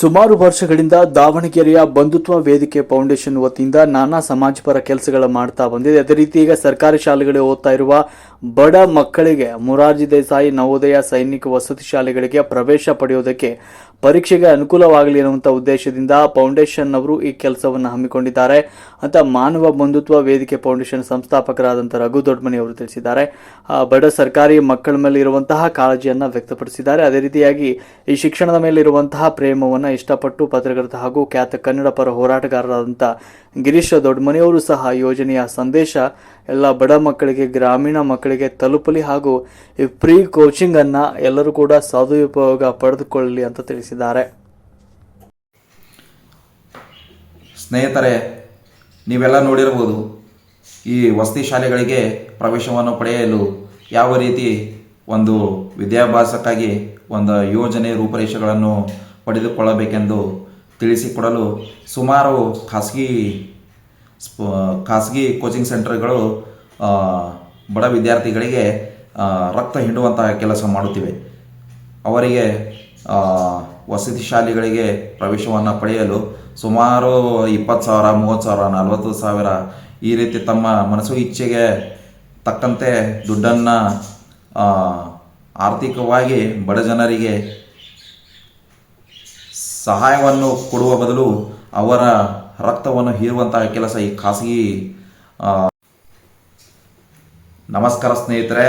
ಸುಮಾರು ವರ್ಷಗಳಿಂದ ದಾವಣಗೆರೆಯ ಬಂಧುತ್ವ ವೇದಿಕೆ ಫೌಂಡೇಶನ್ ವತಿಯಿಂದ ನಾನಾ ಸಮಾಜಪರ ಕೆಲಸಗಳ ಮಾಡ್ತಾ ಬಂದಿದೆ. ಅದೇ ರೀತಿ ಈಗ ಸರ್ಕಾರಿ ಶಾಲೆಗಳಿಗೆ ಓದ್ತಾ ಇರುವ ಬಡ ಮಕ್ಕಳಿಗೆ ಮೊರಾರ್ಜಿ ದೇಸಾಯಿ ನವೋದಯ ಸೈನಿಕ ವಸತಿ ಶಾಲೆಗಳಿಗೆ ಪ್ರವೇಶ ಪಡೆಯೋದಕ್ಕೆ ಪರೀಕ್ಷೆಗೆ ಅನುಕೂಲವಾಗಲಿ ಅನ್ನುವಂಥ ಉದ್ದೇಶದಿಂದ ಫೌಂಡೇಶನ್ ಅವರು ಈ ಕೆಲಸವನ್ನು ಹಮ್ಮಿಕೊಂಡಿದ್ದಾರೆ. ಅಂತ ಮಾನವ ಬಂಧುತ್ವ ವೇದಿಕೆ ಫೌಂಡೇಶನ್ ಸಂಸ್ಥಾಪಕರಾದಂಥ ರಘು ದೊಡ್ಡಮನಿ ಅವರು ತಿಳಿಸಿದ್ದಾರೆ. ಬಡ ಸರ್ಕಾರಿ ಮಕ್ಕಳ ಮೇಲೆ ಇರುವಂತಹ ಕಾಳಜಿಯನ್ನು ವ್ಯಕ್ತಪಡಿಸಿದ್ದಾರೆ. ಅದೇ ರೀತಿಯಾಗಿ ಈ ಶಿಕ್ಷಣದ ಮೇಲೆ ಇರುವಂತಹ ಪ್ರೇಮವನ್ನು ಇಷ್ಟಪಟ್ಟು ಪತ್ರಕರ್ತ ಹಾಗೂ ಖ್ಯಾತ ಕನ್ನಡ ಪರ ಹೋರಾಟಗಾರರಾದಂಥ ಗಿರೀಶ್ ದೊಡ್ಮನಿ ಅವರು ಸಹ ಯೋಜನೆಯ ಸಂದೇಶ ಎಲ್ಲ ಬಡ ಮಕ್ಕಳಿಗೆ, ಗ್ರಾಮೀಣ ಮಕ್ಕಳಿಗೆ ತಲುಪಲಿ ಹಾಗೂ ಈ ಕೋಚಿಂಗ್ ಅನ್ನ ಎಲ್ಲರೂ ಕೂಡ ಸದುಪಯೋಗ ಪಡೆದುಕೊಳ್ಳಲಿ ಅಂತ ತಿಳಿಸಿದ್ದಾರೆ. ಸ್ನೇಹಿತರೆ, ನೀವೆಲ್ಲ ನೋಡಿರಬಹುದು ಈ ವಸತಿ ಶಾಲೆಗಳಿಗೆ ಪ್ರವೇಶವನ್ನು ಪಡೆಯಲು ಯಾವ ರೀತಿ ಒಂದು ವಿದ್ಯಾಭ್ಯಾಸಕ್ಕಾಗಿ ಒಂದು ಯೋಜನೆ ರೂಪರೇಷೆಗಳನ್ನು ಪಡೆದುಕೊಳ್ಳಬೇಕೆಂದು ತಿಳಿಸಿಕೊಡಲು ಸುಮಾರು ಖಾಸಗಿ ಖಾಸಗಿ ಕೋಚಿಂಗ್ ಸೆಂಟರ್ಗಳು ಬಡ ವಿದ್ಯಾರ್ಥಿಗಳಿಗೆ ರಕ್ತ ಹಿಂಡುವಂತಹ ಕೆಲಸ ಮಾಡುತ್ತಿವೆ. ಅವರಿಗೆ ವಸತಿ ಶಾಲೆಗಳಿಗೆ ಪ್ರವೇಶವನ್ನು ಪಡೆಯಲು ಸುಮಾರು ಇಪ್ಪತ್ತು ಸಾವಿರ, ಮೂವತ್ತು ಸಾವಿರ, ನಲವತ್ತು ಸಾವಿರ ಈ ರೀತಿ ತಮ್ಮ ಮನಸ್ಸು ಇಚ್ಛೆಗೆ ತಕ್ಕಂತೆ ದುಡ್ಡನ್ನು ಆರ್ಥಿಕವಾಗಿ ಬಡ ಜನರಿಗೆ ಸಹಾಯವನ್ನು ಕೊಡುವ ಬದಲು ಅವರ ರಕ್ತವನ್ನು ಹೀರುವಂತಹ ಕೆಲಸ ಈ ಖಾಸಗಿ ನಮಸ್ಕಾರ ಸ್ನೇಹಿತರೆ,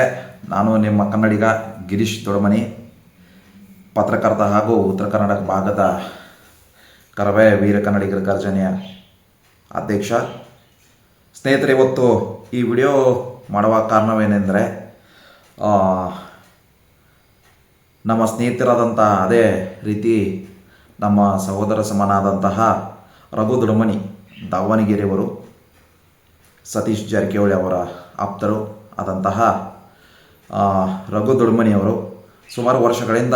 ನಾನು ನಿಮ್ಮ ಕನ್ನಡಿಗ ಗಿರೀಶ್ ದೊಡಮನಿ ಪತ್ರಕರ್ತ ಹಾಗೂ ಉತ್ತರ ಕರ್ನಾಟಕ ಭಾಗದ ಕರವೇ ವೀರ ಕನ್ನಡಿಗರ ಗರ್ಜನೆಯ ಅಧ್ಯಕ್ಷ. ಸ್ನೇಹಿತರೆ, ಇವತ್ತು ಈ ವಿಡಿಯೋ ಮಾಡುವ ಕಾರಣವೇನೆಂದರೆ ನಮ್ಮ ಸ್ನೇಹಿತರಾದಂಥ ಅದೇ ರೀತಿ ನಮ್ಮ ಸಹೋದರ ಸಮನಾದಂತಹ ರಘು ದುಡಮಣಿ ದಾವಣಗೆರೆಯವರು, ಸತೀಶ್ ಜಾರಕಿಹೊಳಿ ಅವರ ಆಪ್ತರು ಆದಂತಹ ರಘು ದುಡಮಣಿಯವರು ಸುಮಾರು ವರ್ಷಗಳಿಂದ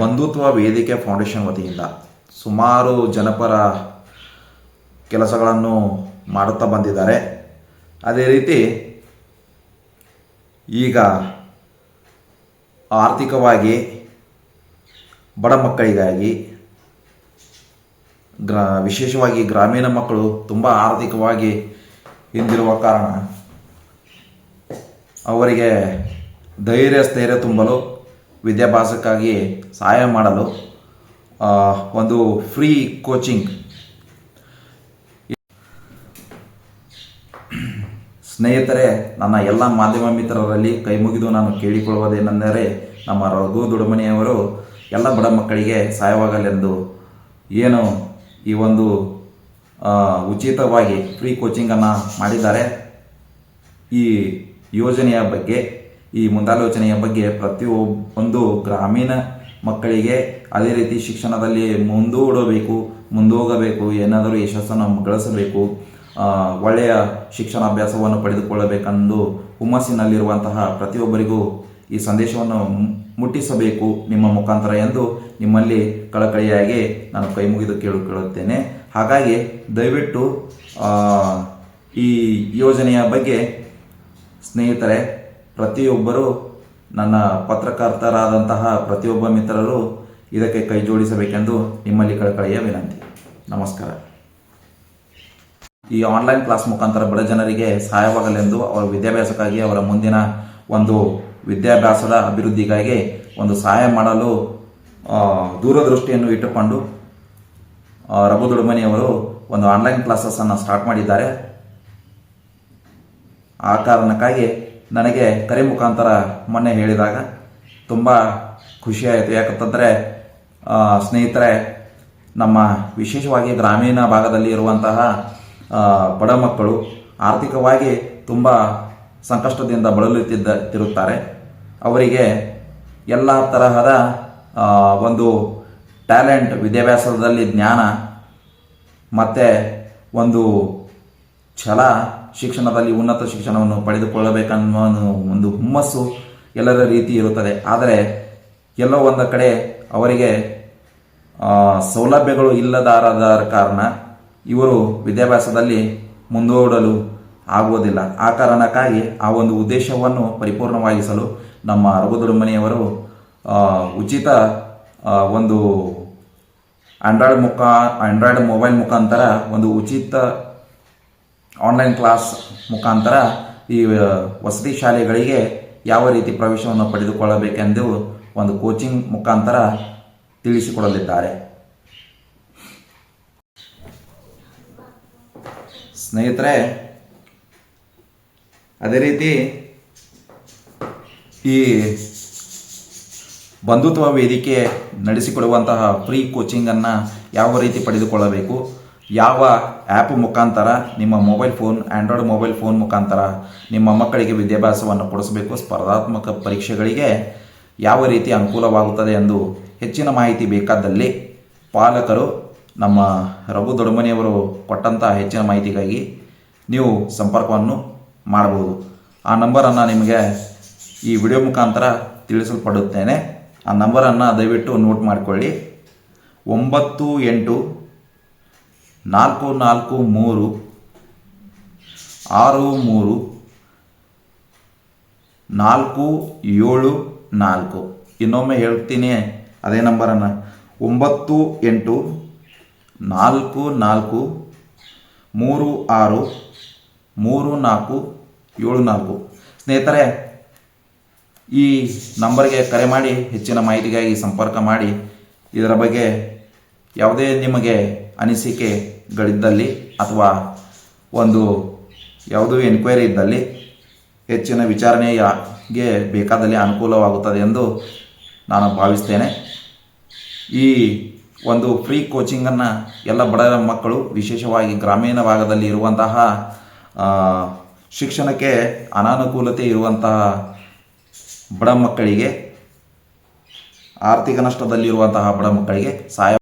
ಬಂಧುತ್ವ ವೇದಿಕೆ ಫೌಂಡೇಶನ್ ವತಿಯಿಂದ ಸುಮಾರು ಜನಪರ ಕೆಲಸಗಳನ್ನು ಮಾಡುತ್ತಾ ಬಂದಿದ್ದಾರೆ. ಅದೇ ರೀತಿ ಈಗ ಆರ್ಥಿಕವಾಗಿ ಬಡ ಮಕ್ಕಳಿಗಾಗಿ ಗ್ರಾ, ವಿಶೇಷವಾಗಿ ಗ್ರಾಮೀಣ ಮಕ್ಕಳು ತುಂಬ ಆರ್ಥಿಕವಾಗಿ ಹಿಂದಿರುವ ಕಾರಣ ಅವರಿಗೆ ಧೈರ್ಯ, ಸ್ಥೈರ್ಯ ತುಂಬಲು ವಿದ್ಯಾಭ್ಯಾಸಕ್ಕಾಗಿ ಸಹಾಯ ಮಾಡಲು ಒಂದು ಫ್ರೀ ಕೋಚಿಂಗ್ ಸ್ನೇಹಿತರೆ, ನನ್ನ ಎಲ್ಲ ಮಾಧ್ಯಮ ಮಿತ್ರರಲ್ಲಿ ಕೈ ಮುಗಿದು ನಾನು ಕೇಳಿಕೊಳ್ಳುವುದೇನೆಂದರೆ, ನಮ್ಮ ರಘು ದುಡಮನೆಯವರು ಎಲ್ಲ ಬಡ ಮಕ್ಕಳಿಗೆ ಸಹಾಯವಾಗಲೆಂದು. ಏನು ಈ ಒಂದು ಉಚಿತವಾಗಿ ಫ್ರೀ ಕೋಚಿಂಗನ್ನು ಮಾಡಿದ್ದಾರೆ. ಈ ಯೋಜನೆಯ ಬಗ್ಗೆ ಈ ಮುಂದಾಲೋಚನೆಯ ಬಗ್ಗೆ ಪ್ರತಿಯೊಂದು ಗ್ರಾಮೀಣ ಮಕ್ಕಳಿಗೆ ಅದೇ ರೀತಿ ಶಿಕ್ಷಣದಲ್ಲಿ ಮುಂದೂಡಬೇಕು, ಮುಂದೋಗಬೇಕು, ಏನಾದರೂ ಯಶಸ್ಸನ್ನು ಗಳಿಸಬೇಕು ಒಳ್ಳೆಯ ಒಳ್ಳೆಯ ಶಿಕ್ಷಣಾಭ್ಯಾಸವನ್ನು ಪಡೆದುಕೊಳ್ಳಬೇಕೆಂದು ಹುಮ್ಮಸ್ಸಿನಲ್ಲಿರುವಂತಹ ಪ್ರತಿಯೊಬ್ಬರಿಗೂ ಈ ಸಂದೇಶವನ್ನು ಮುಟ್ಟಿಸಬೇಕು ನಿಮ್ಮ ಮುಖಾಂತರ ಎಂದು ನಿಮ್ಮಲ್ಲಿ ಕಳಕಳಿಯಾಗಿ ನಾನು ಕೈ ಮುಗಿದು ಕೇಳಿಕೊಳ್ಳುತ್ತೇನೆ. ಹಾಗಾಗಿ ದಯವಿಟ್ಟು ಈ ಯೋಜನೆಯ ಬಗ್ಗೆ ಸ್ನೇಹಿತರೆ ಪ್ರತಿಯೊಬ್ಬರು ನನ್ನ ಪತ್ರಕರ್ತರಾದಂತಹ ಪ್ರತಿಯೊಬ್ಬ ಮಿತ್ರರು ಇದಕ್ಕೆ ಕೈ ಜೋಡಿಸಬೇಕೆಂದು ನಿಮ್ಮಲ್ಲಿ ಕಳಕಳಿಯ ವಿನಂತಿ. ನಮಸ್ಕಾರ. ಈ ಆನ್ಲೈನ್ ಕ್ಲಾಸ್ ಮುಖಾಂತರ ಬಡ ಜನರಿಗೆ ಸಹಾಯವಾಗಲೆಂದು ಅವರ ವಿದ್ಯಾಭ್ಯಾಸಕ್ಕಾಗಿ ಅವರ ಮುಂದಿನ ಒಂದು ವಿದ್ಯಾಭ್ಯಾಸದ ಅಭಿವೃದ್ಧಿಗಾಗಿ ಒಂದು ಸಹಾಯ ಮಾಡಲು ದೂರದೃಷ್ಟಿಯನ್ನು ಇಟ್ಟುಕೊಂಡು ರಘು ದೊಡಮನಿಯವರು ಒಂದು ಆನ್ಲೈನ್ ಕ್ಲಾಸಸ್ಸನ್ನು ಸ್ಟಾರ್ಟ್ ಮಾಡಿದ್ದಾರೆ. ಆ ಕಾರಣಕ್ಕಾಗಿ ನನಗೆ ಕರೆ ಮುಖಾಂತರ ಮೊನ್ನೆ ಹೇಳಿದಾಗ ತುಂಬ ಖುಷಿಯಾಯಿತು ಯಾಕಂತಂದರೆ ಸ್ನೇಹಿತರೆ, ನಮ್ಮ ವಿಶೇಷವಾಗಿ ಗ್ರಾಮೀಣ ಭಾಗದಲ್ಲಿ ಇರುವಂತಹ ಬಡ ಮಕ್ಕಳು ಆರ್ಥಿಕವಾಗಿ ತುಂಬ ಸಂಕಷ್ಟದಿಂದ ಬಳಲುತ್ತಿದ್ದ ತಿರುತ್ತಾರೆ ಅವರಿಗೆ ಎಲ್ಲ ತರಹದ ಒಂದು ಟ್ಯಾಲೆಂಟ್ ವಿದ್ಯಾಭ್ಯಾಸದಲ್ಲಿ ಜ್ಞಾನ, ಮತ್ತು ಒಂದು ಛಲ ಶಿಕ್ಷಣದಲ್ಲಿ ಉನ್ನತ ಶಿಕ್ಷಣವನ್ನು ಪಡೆದುಕೊಳ್ಳಬೇಕನ್ನುವ ಒಂದು ಹುಮ್ಮಸ್ಸು ಎಲ್ಲರ ರೀತಿ ಇರುತ್ತದೆ. ಆದರೆ ಎಲ್ಲೋ ಒಂದು ಕಡೆ ಅವರಿಗೆ ಸೌಲಭ್ಯಗಳು ಇಲ್ಲದಾರದ ಕಾರಣ ಇವರು ವಿದ್ಯಾಭ್ಯಾಸದಲ್ಲಿ ಮುಂದೂಡಲು ಆಗುವುದಿಲ್ಲ. ಆ ಕಾರಣಕ್ಕಾಗಿ ಆ ಒಂದು ಉದ್ದೇಶವನ್ನು ಪರಿಪೂರ್ಣವಾಗಿಸಲು ನಮ್ಮ ರಘುದುಡುಮನಿಯವರು ಆ, ಉಚಿತ ಒಂದು ಆಂಡ್ರಾಯ್ಡ್ ಮುಖ ಆಂಡ್ರಾಯ್ಡ್ ಮೊಬೈಲ್ ಮುಖಾಂತರ ಒಂದು ಉಚಿತ ಆನ್ಲೈನ್ ಕ್ಲಾಸ್ ಮುಖಾಂತರ ಈ ವಸತಿ ಶಾಲೆಗಳಿಗೆ ಯಾವ ರೀತಿ ಪ್ರವೇಶವನ್ನು ಪಡೆದುಕೊಳ್ಳಬೇಕೆಂದು ಒಂದು ಕೋಚಿಂಗ್ ಮುಖಾಂತರ ತಿಳಿಸಿಕೊಡಲಿದ್ದಾರೆ. ಸ್ನೇಹಿತರೆ, ಅದೇ ರೀತಿ ಈ ಬಂಧುತ್ವ ವೇದಿಕೆ ನಡೆಸಿಕೊಡುವಂತಹ ಫ್ರೀ ಕೋಚಿಂಗನ್ನು ಯಾವ ರೀತಿ ಪಡೆದುಕೊಳ್ಳಬೇಕು? ಯಾವ ಆ್ಯಪ್ ಮುಖಾಂತರ ನಿಮ್ಮ mobile phone android mobile phone ಮುಖಾಂತರ ನಿಮ್ಮ ಮಕ್ಕಳಿಗೆ ವಿದ್ಯಾಭ್ಯಾಸವನ್ನು ಕೊಡಿಸಬೇಕು? ಸ್ಪರ್ಧಾತ್ಮಕ ಪರೀಕ್ಷೆಗಳಿಗೆ ಯಾವ ರೀತಿ ಅನುಕೂಲವಾಗುತ್ತದೆ ಎಂದು ಹೆಚ್ಚಿನ ಮಾಹಿತಿ ಬೇಕಾದಲ್ಲಿ ಪಾಲಕರು ನಮ್ಮ ರಘು ದೊಡಮನಿಯವರು ಕೊಟ್ಟಂತಹ ಹೆಚ್ಚಿನ ಮಾಹಿತಿಗಾಗಿ ನೀವು ಸಂಪರ್ಕವನ್ನು ಮಾಡಬಹುದು. ಆ ನಂಬರನ್ನು ನಿಮಗೆ ಈ ವಿಡಿಯೋ ಮುಖಾಂತರ ತಿಳಿಸಲ್ಪಡುತ್ತೇನೆ. ಆ ನಂಬರನ್ನು ದಯವಿಟ್ಟು ನೋಟ್ ಮಾಡಿಕೊಳ್ಳಿ. ಒಂಬತ್ತು ಎಂಟು ನಾಲ್ಕು ನಾಲ್ಕು, ಮೂರು, ಆರು, ಮೂರು, ನಾಲ್ಕು, ಏಳು, ನಾಲ್ಕು. ಇನ್ನೊಮ್ಮೆ ಹೇಳ್ತೀನಿ ಅದೇ ನಂಬರನ್ನು. ಒಂಬತ್ತು, ಎಂಟು, ನಾಲ್ಕು ನಾಲ್ಕು, ಮೂರು, ಆರು, ಮೂರು, ನಾಲ್ಕು, ಏಳು, ನಾಲ್ಕು. ಸ್ನೇಹಿತರೆ, ಈ ನಂಬರ್ಗೆ ಕರೆ ಮಾಡಿ, ಹೆಚ್ಚಿನ ಮಾಹಿತಿಗಾಗಿ ಸಂಪರ್ಕ ಮಾಡಿ. ಇದರ ಬಗ್ಗೆ ಯಾವುದೇ ನಿಮಗೆ ಅನಿಸಿಕೆಗಳಿದ್ದಲ್ಲಿ ಅಥವಾ ಒಂದು ಯಾವುದೋ ಎನ್ಕ್ವೈರಿ ಇದ್ದಲ್ಲಿ ಹೆಚ್ಚಿನ ವಿಚಾರಣೆಗೆ ಬೇಕಾದಲ್ಲಿ ಅನುಕೂಲವಾಗುತ್ತದೆ ಎಂದು ನಾನು ಭಾವಿಸ್ತೇನೆ. ಈ ಒಂದು ಫ್ರೀ ಕೋಚಿಂಗನ್ನು ಎಲ್ಲ ಬಡ ಮಕ್ಕಳು, ವಿಶೇಷವಾಗಿ ಗ್ರಾಮೀಣ ಭಾಗದಲ್ಲಿ ಇರುವಂತಹ ಶಿಕ್ಷಣಕ್ಕೆ ಅನಾನುಕೂಲತೆ ಇರುವಂತಹ ಬಡ ಮಕ್ಕಳಿಗೆ, ಆರ್ಥಿಕ ನಷ್ಟದಲ್ಲಿರುವಂತಹ ಬಡ ಮಕ್ಕಳಿಗೆ ಸಹಾಯ